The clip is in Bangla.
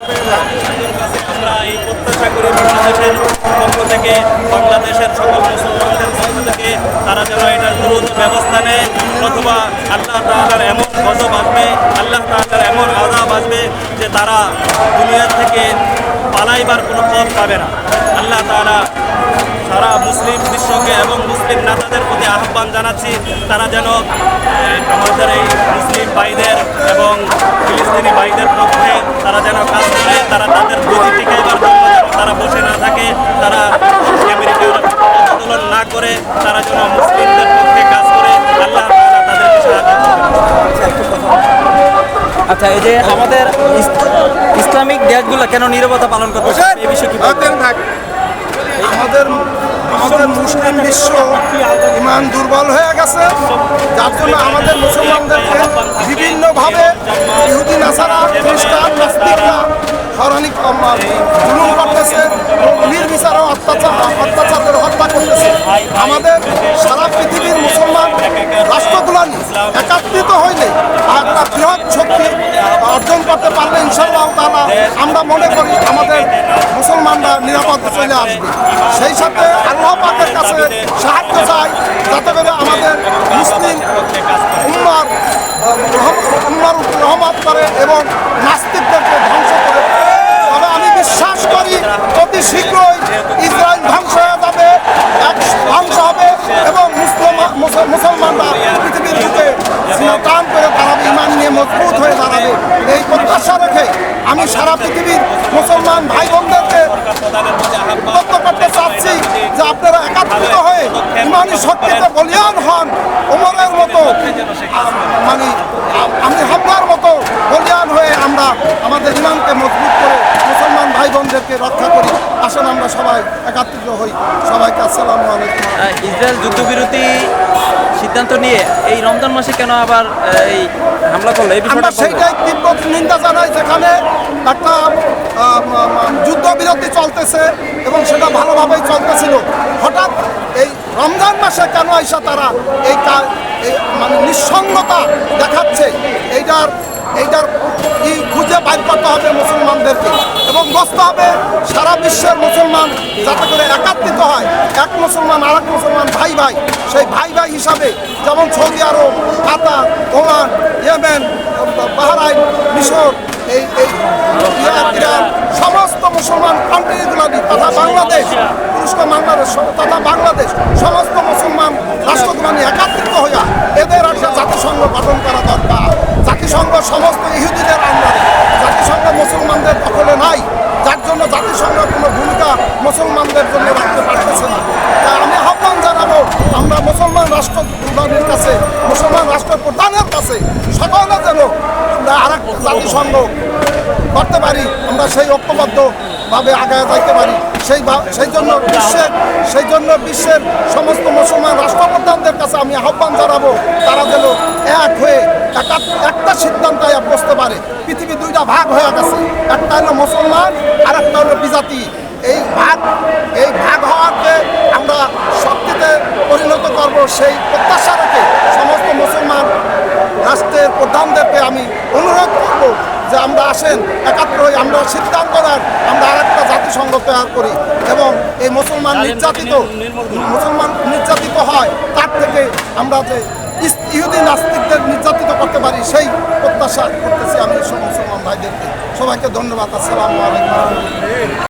আমরা এই প্রত্যাশা করি বাংলাদেশের পক্ষ থেকে বাংলাদেশের সকল মুসলমানদের পক্ষ থেকে তারা যেন এটার দ্রুত ব্যবস্থা নেয় অথবা আল্লাহ তাআলার এমন গজব আসবে, আল্লাহ তাআলার এমন আজাব আসবে যে তারা দুনিয়া থেকে পালাইবার কোনো পথ পাবে না। আল্লাহ তাআলা সারা মুসলিম বিশ্বকে এবং মুসলিম নেতাদের প্রতি আহ্বান জানাচ্ছি, তারা যেন আমাদের এই মুসলিম ভাইদের এবং ফিলিস্তিনি ভাইদের পক্ষে তারা যেন কাজ করে তারা তাদের গতি টিকাইবার জন্য যেন তারা বসে না থাকে তারা আমেরিকার আন্দোলন না করে তারা যেন মুসলিমদের পক্ষে কাজ করে। আল্লাহ তাআলা তাদেরকে সাহায্য আচ্ছা এই যে আমাদের ইসলামিক দেশগুলো কেন নিরবতা পালন করতেছে এই বিষয়ে কি আমাদের আমাদের মুসলিম বিশ্ব ইমান দুর্বল হয়ে গেছে। যার জন্য আমাদের মুসলমানদেরকে বিভিন্নভাবে ইহুদি, নাসারা, খ্রিস্টান, নাস্তিকরা হরানি জুলুম করতেছে, নির্বিচারে অত্যাচার অত্যাচার হত্যা করতেছে। আমাদের সারা পৃথিবীর মুসলমান, রাষ্ট্রগুলানি, একাত্রিত অর্জন করতে পারলে ইনশাল্লাহ তালা আমরা মনে করি আমাদের মুসলমানরা নিরাপদ চলে আসবে। সেই সাথে আল্লাহ পাকের কাছে সাহায্য চাই, যাতে করে আমাদের মুসলিম উম্মার উম্মার রহমত করে এবং নাস্তিকদেরকে ধ্বংস করে। তবে আমি বিশ্বাস করি অতি শীঘ্রই ইসরায়েল ধ্বংস হয়ে যাবে ধ্বংস হবে এবং মুসলমান মুসলমানরা পৃথিবীর বুকে টান করে মজবুত হয়ে দাঁড়াবে। এই প্রত্যাশা রেখে আমি সারা পৃথিবীর মুসলমান ভাই বোনদেরকে উদ্বুদ্ধ করতে চাচ্ছি যে আপনারা একাত্রিত হয়ে ইমানি শক্তিতে বলিয়ান হন। ওমরের মতো মানে আমি হামলার মতো বলিয়ান হয়ে আমরা আমাদের ইমানকে মজবুত করে মুসলমান ভাই বোনদেরকে রক্ষা করি। আসুন আমরা সবাই একত্রিত হই। সবাইকে আসসালামু আলাইকুম। ইসরায়েল যুদ্ধবিরতি সিদ্ধান্ত নিয়ে এই রমজান মাসে কেন আবার এই হামলা করল? এই আমরা বিষয়টা সেইটাই তীব্র নিন্দা জানাই যেখানে একটা যুদ্ধবিরতি চলতেছে এবং সেটা ভালোভাবেই চলতেছিল। হঠাৎ এই রমজান মাসে কেন আইসা তারা এই মানে নিঃসঙ্গতা দেখাচ্ছে? এইটার এইটার কি খুঁজে বাইর করতে হবে মুসলমানদেরকে। এবং বসতে হবে সারা বিশ্বের মুসলমান যাতে করে একাত্রিত হয়। এক মুসলমান আর মুসলমান ভাই ভাই। সেই ভাই ভাই হিসাবে যেমন Saudi Arab, Qatar, Oman, Yemen, Bahrain, মিশর, এই এই ইরান, সমস্ত মুসলমান কান্ট্রিগুলো তথা বাংলাদেশ, তুরস্ক বাংলাদেশ তথা বাংলাদেশ, সমস্ত মুসলমান রাষ্ট্রগুলো নিয়ে একাত্রিত হইয়া এদের একটা জাতিসংঘ গঠন করা দরকার জাতিসংঘ সমস্ত ইহুদিদের আন্ডারে জাতিসংঘ মুসলমানদের দখলে নাই যার জন্য জাতিসংঘ কোনো ভূমিকা মুসলমানদের জন্য রাখতে পারতেছে না। তাই আমি আহ্বান জানাব, আমরা মুসলমান রাষ্ট্র প্রধানের কাছে, মুসলমান রাষ্ট্র প্রধানের কাছে সকলে যেন আমরা আর একটা জাতিসংঘ করতে পারি, আমরা সেই ঐক্যবদ্ধভাবে আগায় যাইতে পারি। সেই সেই জন্য বিশ্বের সেই জন্য বিশ্বের সমস্ত মুসলমান রাষ্ট্রপ্রধানদের কাছে আমি আহ্বান জানাব, তারা যেন এক হয়ে একা- একটা সিদ্ধান্তে বসতে পারে। পৃথিবী দুইটা ভাগ হয়ে গেছে। একটা হলো মুসলমান আর একটা হলো বিজাতি এই ভাগ এই ভাগ হওয়াকে আমরা শক্তিতে পরিণত করব সেই প্রত্যাশা রেখে সমস্ত মুসলমান রাষ্ট্রের প্রধানদেরকে আমি অনুরোধ করব যে আমরা আসেন একাত্র হয়ে আমরা সিদ্ধান্ত নেন আমরা আরেকটা জাতিসংঘ তৈরি করি এবং এই মুসলমান নির্যাতিত মুসলমান নির্যাতিত হয় তার থেকে আমরা যে ইহুদি নাস্তিকদের নির্যাতিত করতে পারি সেই প্রত্যাশা করতেছি আমি সব মুসলমান ভাইদেরকে। সবাইকে ধন্যবাদ আসসালামু আলাইকুম।